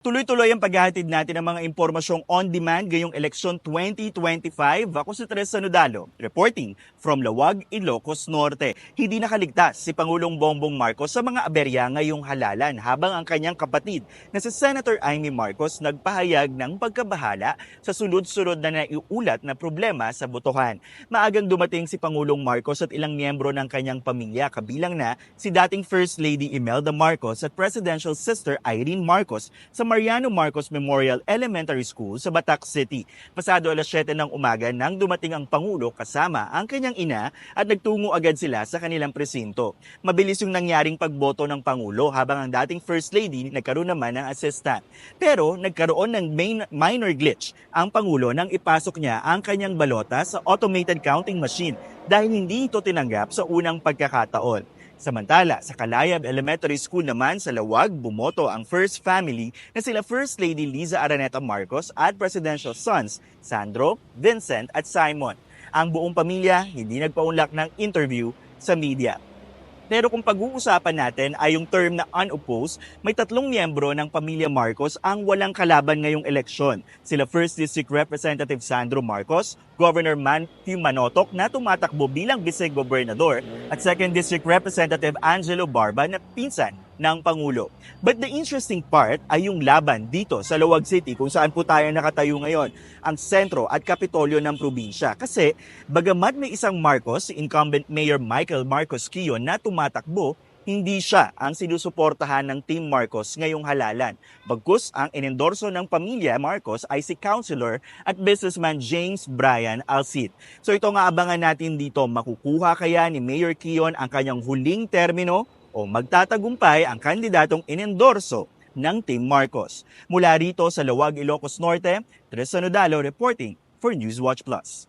Tuloy-tuloy ang paghahatid natin ng mga impormasyong on-demand ngayong eleksyon 2025. Ako si Teresa Nodalo, reporting from Lawag, Ilocos Norte. Hindi nakaligtas si Pangulong Bongbong Marcos sa mga aberya ngayong halalan habang ang kanyang kapatid na si Senator Amy Marcos nagpahayag ng pagkabahala sa sunod-sunod na naiulat na problema sa botohan. Maagang dumating si Pangulong Marcos at ilang miyembro ng kanyang pamilya kabilang na si dating First Lady Imelda Marcos at Presidential Sister Irene Marcos sa Mariano Marcos Memorial Elementary School sa Batac City. Pasado alas 7 ng umaga nang dumating ang Pangulo kasama ang kanyang ina at nagtungo agad sila sa kanilang presinto. Mabilis yung nangyaring pagboto ng Pangulo habang ang dating First Lady nagkaroon naman ng assistant. Pero nagkaroon ng main, minor glitch ang Pangulo nang ipasok niya ang kanyang balota sa automated counting machine dahil hindi ito tinanggap sa unang pagkakataon. Samantala, sa Kalayab Elementary School naman sa Lawag, bumoto ang first family na sila First Lady Liza Araneta Marcos at presidential sons Sandro, Vincent at Simon. Ang buong pamilya hindi nagpaunlak ng interview sa media. Pero kung pag-uusapan natin ay yung term na unopposed, may tatlong miyembro ng pamilya Marcos ang walang kalaban ngayong eleksyon. Sila First District Representative Sandro Marcos, Governor Matthew Manotok na tumatakbo bilang vice-gobernador at Second District Representative Angelo Barba na pinsan ng Pangulo. But the interesting part ay yung laban dito sa Lawag City kung saan po tayo nakatayo ngayon, ang sentro at kapitolyo ng probinsya. Kasi bagamat may isang Marcos, incumbent Mayor Michael Marcos Quio na tumatakbo, hindi siya ang sinusuportahan ng Team Marcos ngayong halalan. Bagkus ang inendorso ng pamilya Marcos ay si Councilor at businessman James Brian Alcid. So ito nga abangan natin dito, makukuha kaya ni Mayor Kion ang kanyang huling termino o magtatagumpay ang kandidatong inendorso ng Team Marcos. Mula rito sa Lawag, Ilocos Norte, Tristan Nodalo reporting for Newswatch Plus.